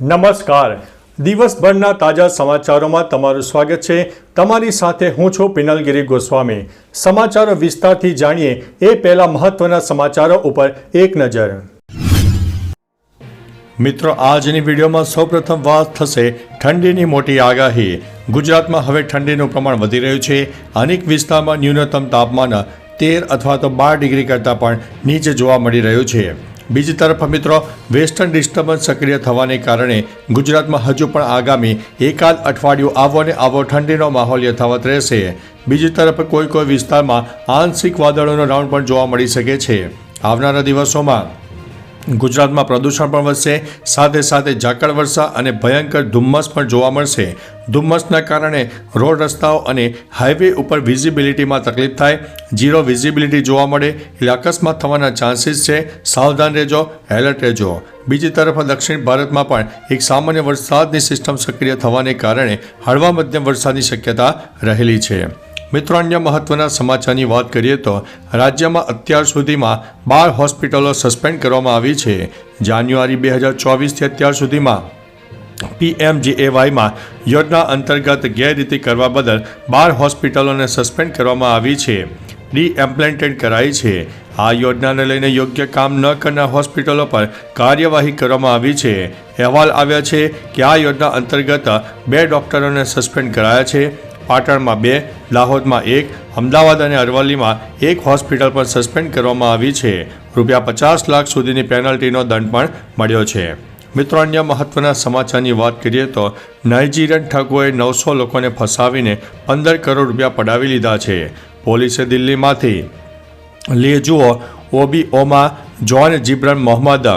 નમસ્કાર. દિવસભરના તાજા સમાચારોમાં તમારું સ્વાગત છે. તમારી સાથે હું છું પિનલગીરી ગોસ્વામી. સમાચારો વિસ્તારથી જાણીએ એ પહેલા મહત્વના સમાચારો ઉપર એક નજર. મિત્રો, આજની વિડીયોમાં સૌપ્રથમ વાત થશે ઠંડીની મોટી આગાહી. ગુજરાતમાં હવે ઠંડીનું પ્રમાણ વધી રહ્યું છે. અનેક વિસ્તારમાં ન્યૂનતમ તાપમાન તેર અથવા તો બાર ડિગ્રી કરતાં પણ નીચે જોવા મળી રહ્યું છે. બીજી તરફ મિત્રો, વેસ્ટર્ન ડિસ્ટર્બન્સ સક્રિય થવાને કારણે ગુજરાતમાં હજુ પણ આગામી એકાદ અઠવાડિયું આવો ને આવો ઠંડીનો માહોલ યથાવત રહેશે. બીજી તરફ કોઈ કોઈ વિસ્તારમાં આંશિક વાદળોનો રાઉન્ડ પણ જોવા મળી શકે છે. આવનારા દિવસોમાં ગુજરાતમાં પ્રદૂષણ પણ વધશે સાથે સાથે ઝાકળ વર્ષા અને ભયંકર ધુમ્મસ પણ જોવા મળશે. ધુમ્મસના કારણે રોડ રસ્તાઓ અને હાઈવે ઉપર વિઝિબિલિટીમાં તકલીફ થાય. ઝીરો વિઝિબિલિટી જોવા મળે એટલે અકસ્માત થવાના ચાન્સીસ છે. સાવધાન રહેજો, એલર્ટ રહેજો. બીજી તરફ દક્ષિણ ભારતમાં પણ એક સામાન્ય વરસાદની સિસ્ટમ સક્રિય થવાને કારણે હળવા મધ્યમ વરસાદની શક્યતા રહેલી છે. મિત્રો, અન્ય મહત્વના સમાચારની વાત કરીએ તો રાજ્યમાં અત્યાર સુધીમાં બાર હોસ્પિટલો સસ્પેન્ડ કરવામાં આવી છે. જાન્યુઆરી બે હજાર ચોવીસથી અત્યાર સુધીમાં પીએમજીએવાયમાં યોજના અંતર્ગત ગેરરીતિ કરવા બદલ બાર હોસ્પિટલોને સસ્પેન્ડ કરવામાં આવી છે. ડીએમ્પ્લેન્ટેડ કરાઈ છે. આ યોજનાને લઈને યોગ્ય કામ ન કરનાર હોસ્પિટલો પર કાર્યવાહી કરવામાં આવી છે. અહેવાલ આવ્યા છે કે આ યોજના અંતર્ગત બે ડોક્ટરોને સસ્પેન્ડ કરાયા છે. પાટણમાં બે, લાહોરમાં એક, અમદાવાદ અને અરવલ્લીમાં એક હોસ્પિટલ પર સસ્પેન્ડ કરવામાં આવી છે. રૂપિયા પચાસ લાખ સુધીની પેનલ્ટીનો દંડ પણ મળ્યો છે. મિત્રો, અન્ય મહત્વના સમાચારની વાત કરીએ તો નાઇજીરિયન ઠગોએ નવસો લોકોને ફસાવીને પંદર કરોડ રૂપિયા પડાવી લીધા છે. પોલીસે દિલ્હીમાંથી લે જુઓ Obi Oma John Jibran Mohammed,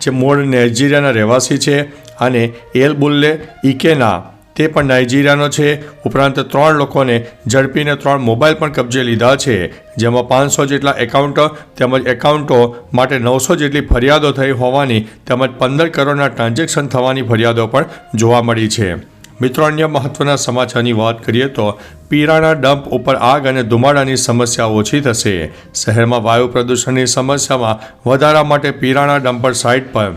જે મૂળ નાઇજીરિયાના રહેવાસી છે, અને એલ બુલ્લે ઇકેના તે પણ નાઇજીરિયાનો છે. ઉપરાંત ત્રણ લોકોને ઝડપીને ત્રણ મોબાઈલ પણ કબજે લીધા છે. જેમાં પાંચસો જેટલા એકાઉન્ટો તેમજ એકાઉન્ટો માટે નવસો જેટલી ફરિયાદો થઈ હોવાની તેમજ પંદર કરોડના ટ્રાન્ઝેક્શન થવાની ફરિયાદો પણ જોવા મળી છે. મિત્રો, અન્ય મહત્વના સમાચારની વાત કરીએ તો પીરાણા ડમ્પ ઉપર આગ અને ધુમાડાની સમસ્યા ઓછી થશે. શહેરમાં વાયુ પ્રદૂષણની સમસ્યામાં વધારા માટે પીરાણા ડમ્પર સાઇટ પર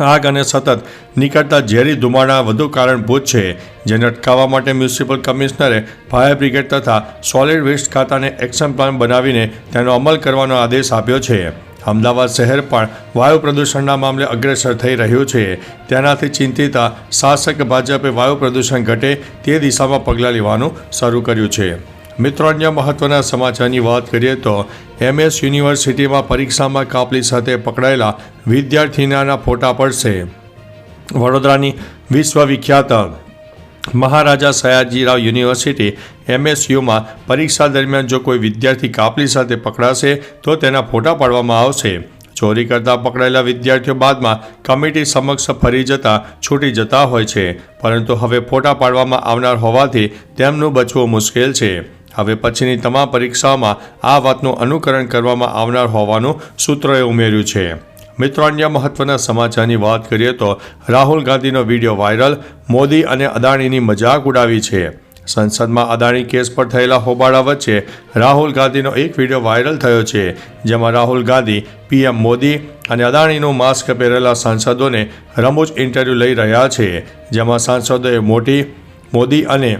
આગ અને સતત નીકળતા ઝેરી ધુમાડા વધુ કારણભૂત છે. જેને અટકાવવા માટે મ્યુનિસિપલ કમિશનરે ફાયર બ્રિગેડ તથા સોલિડ વેસ્ટ ખાતાને એક્શન પ્લાન બનાવીને તેનો અમલ કરવાનો આદેશ આપ્યો છે. અમદાવાદ શહેર પણ વાયુ પ્રદૂષણના મામલે અગ્રેસર થઈ રહ્યું છે. તેનાથી ચિંતિત શાસક ભાજપે વાયુ પ્રદૂષણ ઘટે તે દિશામાં પગલાં લેવાનું શરૂ કર્યું છે. મિત્રો, અન્ય મહત્વના સમાચારની વાત કરીએ તો એમએસ યુનિવર્સિટીમાં પરીક્ષામાં કાપલી સાથે પકડાયેલા વિદ્યાર્થીનાના ફોટા પડશે. વડોદરાની વિશ્વવિખ્યાત મહારાજા સયાજીરાવ યુનિવર્સિટી એમએસયુમાં પરીક્ષા દરમિયાન જો કોઈ વિદ્યાર્થી કાપલી સાથે પકડાશે, તો તેના ફોટા પાડવામાં આવશે. ચોરી કરતા પકડાયેલા વિદ્યાર્થીઓ બાદમાં કમિટી સમક્ષ ફરી જતા, છૂટી જતા હોય છે. પરંતુ હવે ફોટા પાડવામાં આવનાર હોવાથી તેમનું બચવું મુશ્કેલ છે. હવે પછીની તમામ પરીક્ષાઓમાં આ વાતનું અનુકરણ કરવામાં આવનાર હોવાનું સૂત્રોએ ઉમેર્યું છે. મિત્રો, અન્ય મહત્વના સમાચારની વાત કરીએ તો રાહુલ ગાંધીનો વીડિયો વાયરલ, મોદી અને અદાણીની મજાક ઉડાવી છે. સંસદમાં અદાણી કેસ પર થયેલા હોબાળા વચ્ચે રાહુલ ગાંધીનો એક વીડિયો વાયરલ થયો છે, જેમાં રાહુલ ગાંધી, પીએમ મોદી અને અદાણીનું માસ્ક પહેરેલા સાંસદોને રમૂજ ઇન્ટરવ્યૂ લઈ રહ્યા છે, જેમાં સાંસદોએ મોટી, મોદી અને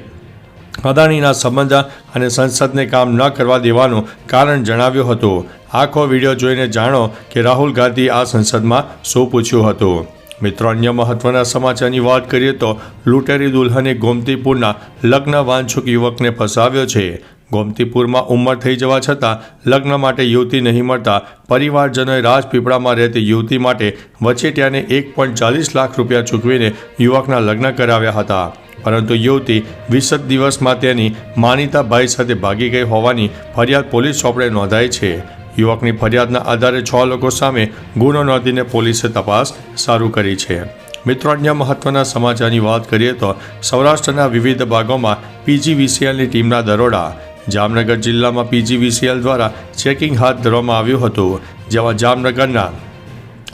અદાણીના સંબંધ અને સંસદને કામ ન કરવા દેવાનું કારણ જણાવ્યું હતું. આખો વીડિયો જોઈને જાણો કે રાહુલ ગાંધી આ સંસદમાં શું પૂછ્યું હતું. મિત્રો, અન્ય મહત્વના સમાચારની વાત કરીએ તો લૂંટેરી દુલ્હને ગોમતીપુરના લગ્ન વાંછુક યુવકને ફસાવ્યો છે. ગોમતીપુરમાં ઉંમર થઈ જવા છતાં લગ્ન માટે યુવતી નહીં મળતા પરિવારજનોએ રાજપીપળામાં રહેતી યુવતી માટે વચેટિયાને એક પોઈન્ટ ચાલીસ લાખ રૂપિયા ચૂકવીને યુવકના લગ્ન કરાવ્યા હતા. પરંતુ યુવતી વીસ જ દિવસમાં તેની માનીતા ભાઈ સાથે ભાગી ગઈ હોવાની ફરિયાદ પોલીસ ચોપડે નોંધાઈ છે. યુવકની ફરિયાદના આધારે છ લોકો સામે ગુનો નોંધીને પોલીસે તપાસ શરૂ કરી છે. મિત્રો, અન્ય મહત્વના સમાચારની વાત કરીએ તો સૌરાષ્ટ્રના વિવિધ ભાગોમાં પીજીવીસીએલની ટીમના દરોડા, જામનગર જિલ્લામાં પીજીવીસીએલ દ્વારા ચેકિંગ હાથ ધરવામાં આવ્યું હતું, જેમાં જામનગરના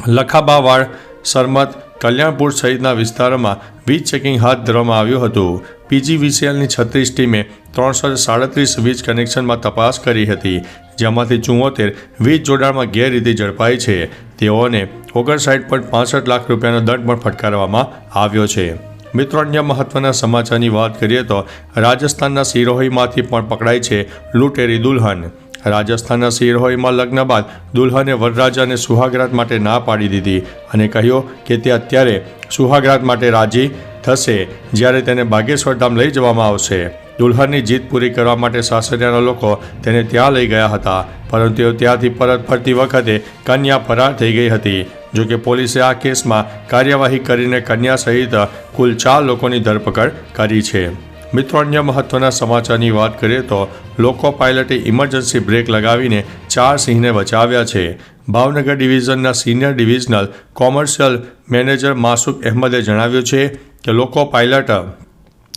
લખાબાવાડ, સરમત કલ્યાણપુર સહિતના વિસ્તારોમાં વીજ ચેકિંગ હાથ ધરવામાં આવ્યું હતું. પીજીવીસીએલની છત્રીસ ટીમે ત્રણસો સાડત્રીસ વીજ કનેક્શનમાં તપાસ કરી હતી, જેમાંથી ચુંવોતેર વીજ જોડાણમાં ગેરરીતિ ઝડપાઈ છે. તેઓને ઓગણસાઠ પોઈન્ટ પાસઠ લાખ રૂપિયાનો દંડ પણ ફટકારવામાં આવ્યો છે. મિત્રો, અન્ય મહત્વના સમાચારની વાત કરીએ તો રાજસ્થાનના સિરોહીમાંથી પણ પકડાઈ છે લૂંટેરી દુલ્હન. રાજસ્થાનના સિરહોઈમાં લગ્ન બાદ દુલ્હને વરરાજાને સુહાગરાત માટે ના પાડી દીધી અને કહ્યું કે તે અત્યારે સુહાગરાત માટે રાજી થશે જ્યારે તેને બાગેશ્વર ધામ લઈ જવામાં આવશે. દુલ્હનની જીત પૂરી કરવા માટે સાસરિયાના લોકો તેને ત્યાં લઈ ગયા હતા, પરંતુ ત્યાંથી પરત ફરતી વખતે કન્યા ફરાર થઈ ગઈ હતી. જો કે પોલીસે આ કેસમાં કાર્યવાહી કરીને કન્યા સહિત કુલ ચાર લોકોની ધરપકડ કરી છે. મિત્રો, અન્ય મહત્વના સમાચારની વાત કરીએ તો લોકો પાયલટે ઇમરજન્સી બ્રેક લગાવીને ચાર સિંહને બચાવ્યા છે. Bhavnagar ડિવિઝનના senior divisional commercial manager Masuk અહેમદે જણાવ્યું છે કે લોકો પાયલટ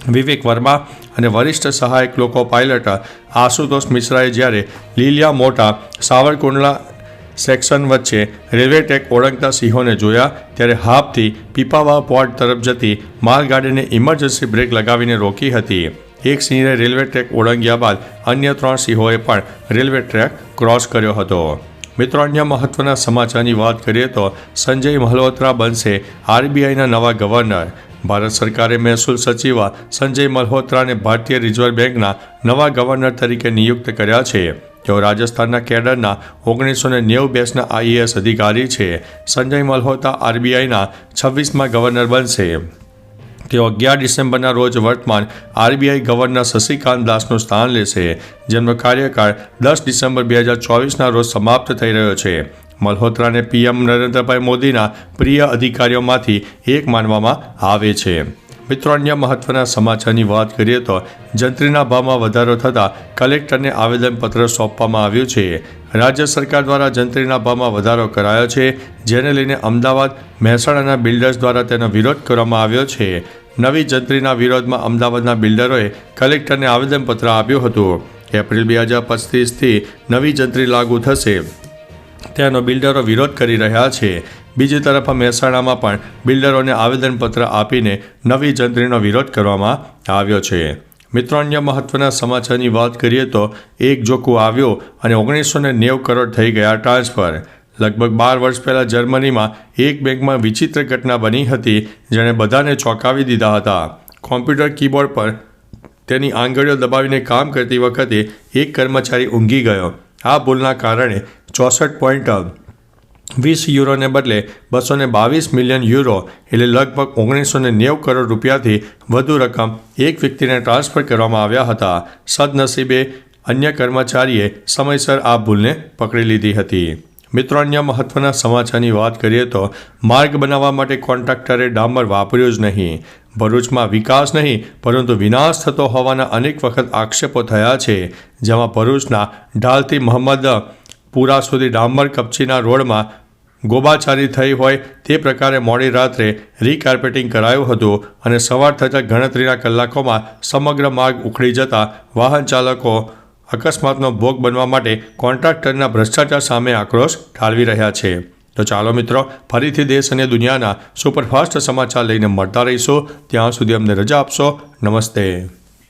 વિવેક વર્મા અને વરિષ્ઠ સહાયક લોકો પાયલટ આશુતોષ મિશ્રાએ જ્યારે લીલિયા મોટા સાવરકુંડલા સેક્શન વચ્ચે રેલવે ટ્રેક ઓળંગતા સિંહોને જોયા ત્યારે હાપથી પીપાવા પોર્ટ તરફ જતી માલગાડીને ઇમરજન્સી બ્રેક લગાવીને રોકી હતી. એક સિંહે રેલવે ટ્રેક ઓળંગ્યા બાદ અન્ય ત્રણ સિંહોએ પણ રેલવે ટ્રેક ક્રોસ કર્યો હતો. મિત્રો, અન્ય મહત્વના સમાચારની વાત કરીએ તો સંજય મલ્હોત્રા બનશે આરબીઆઈના નવા ગવર્નર. ભારત સરકારે મહેસૂલ સચિવ સંજય મલ્હોત્રાને ભારતીય રિઝર્વ બેંકના નવા ગવર્નર તરીકે નિયુક્ત કર્યા છે. તેઓ રાજસ્થાનના કેડરના ઓગણીસો ને નેવું બેસના આઈએએસ અધિકારી છે, સંજય મલ્હોત્રા આરબીઆઈના છવ્વીસમાં ગવર્નર બનશે. તેઓ અગિયાર ડિસેમ્બરના રોજ વર્તમાન આરબીઆઈ ગવર્નર શશિકાંત દાસનું સ્થાન લેશે. જેમનો કાર્યકાળ દસ ડિસેમ્બર બે હજાર ચોવીસના રોજ સમાપ્ત થઈ રહ્યો છે. મલ્હોત્રાને પીએમ નરેન્દ્રભાઈ મોદીના પ્રિય અધિકારીઓમાંથી એક માનવામાં આવે છે. મિત્રો, અન્ય મહત્વના સમાચારની વાત કરીએ તો જંત્રીના ભાવમાં વધારો થતાં કલેક્ટરને આવેદનપત્ર સોંપવામાં આવ્યું છે. રાજ્ય સરકાર દ્વારા જંત્રીના ભાવમાં વધારો કરાયો છે, જેને લઈને અમદાવાદ મહેસાણાના બિલ્ડર્સ દ્વારા તેનો વિરોધ કરવામાં આવ્યો છે. નવી જંત્રીના વિરોધમાં અમદાવાદના બિલ્ડરોએ કલેક્ટરને આવેદનપત્ર આપ્યું હતું. એપ્રિલ બે હજાર પચીસથી નવી જંત્રી લાગુ થશે. તેનો બિલ્ડરો વિરોધ કરી રહ્યા છે. બીજી તરફ મહેસાણામાં પણ બિલ્ડરોને આવેદનપત્ર આપીને નવી જંત્રીનો વિરોધ કરવામાં આવ્યો છે. મિત્રો, અન્ય મહત્વના સમાચારની વાત કરીએ તો એક જોખું આવ્યો અને ઓગણીસો ને નેવું કરોડ થઈ ગયા ટ્રાન્સફર. લગભગ બાર વર્ષ પહેલાં જર્મનીમાં એક બેંકમાં વિચિત્ર ઘટના બની હતી જેણે બધાને ચોંકાવી દીધા હતા. કોમ્પ્યુટર કીબોર્ડ પર તેની આંગળીઓ દબાવીને કામ કરતી વખતે એક કર્મચારી ઊંઘી ગયો. આ ભૂલના કારણે ચોસઠ પોઈન્ટ વીસ યુરોને બદલે બસો બાવીસ મિલિયન યુરો એટલે લગભગ ઓગણીસો ને નેવું કરોડ રૂપિયાથી વધુ રકમ એક વ્યક્તિને ટ્રાન્સફર કરવામાં આવ્યા હતા. સદનસીબે અન્ય કર્મચારીએ સમયસર આ ભૂલને પકડી લીધી હતી. મિત્રો, અન્ય મહત્વના સમાચારની વાત કરીએ તો માર્ગ બનાવવા માટે કોન્ટ્રાક્ટરે ડામર વાપર્યું જ નહીં. ભરૂચમાં વિકાસ નહીં, પરંતુ વિનાશ થતો હોવાના અનેક વખત આક્ષેપો થયા છે, જેમાં ભરૂચના ઢાલથી મહમ્મદ પુરા સુધી ડામર કપચીના રોડમાં ગોબાચારી થઈ હોય તે પ્રકારે મોડી રાત્રે રીકાર્પેટિંગ કરાયું હતું અને સવાર થતાં ગણતરીના કલાકોમાં સમગ્ર માર્ગ ઉખડી જતા વાહન ચાલકો અકસ્માતનો ભોગ બનવા માટે કોન્ટ્રાક્ટરના ભ્રષ્ટાચાર સામે આક્રોશ ઠાલવી રહ્યા છે. તો ચાલો મિત્રો, ફરીથી દેશ અને દુનિયાના સુપરફાસ્ટ સમાચાર લઈને મળતા રહીશું. ત્યાં સુધી અમને રજા આપશો. નમસ્તે.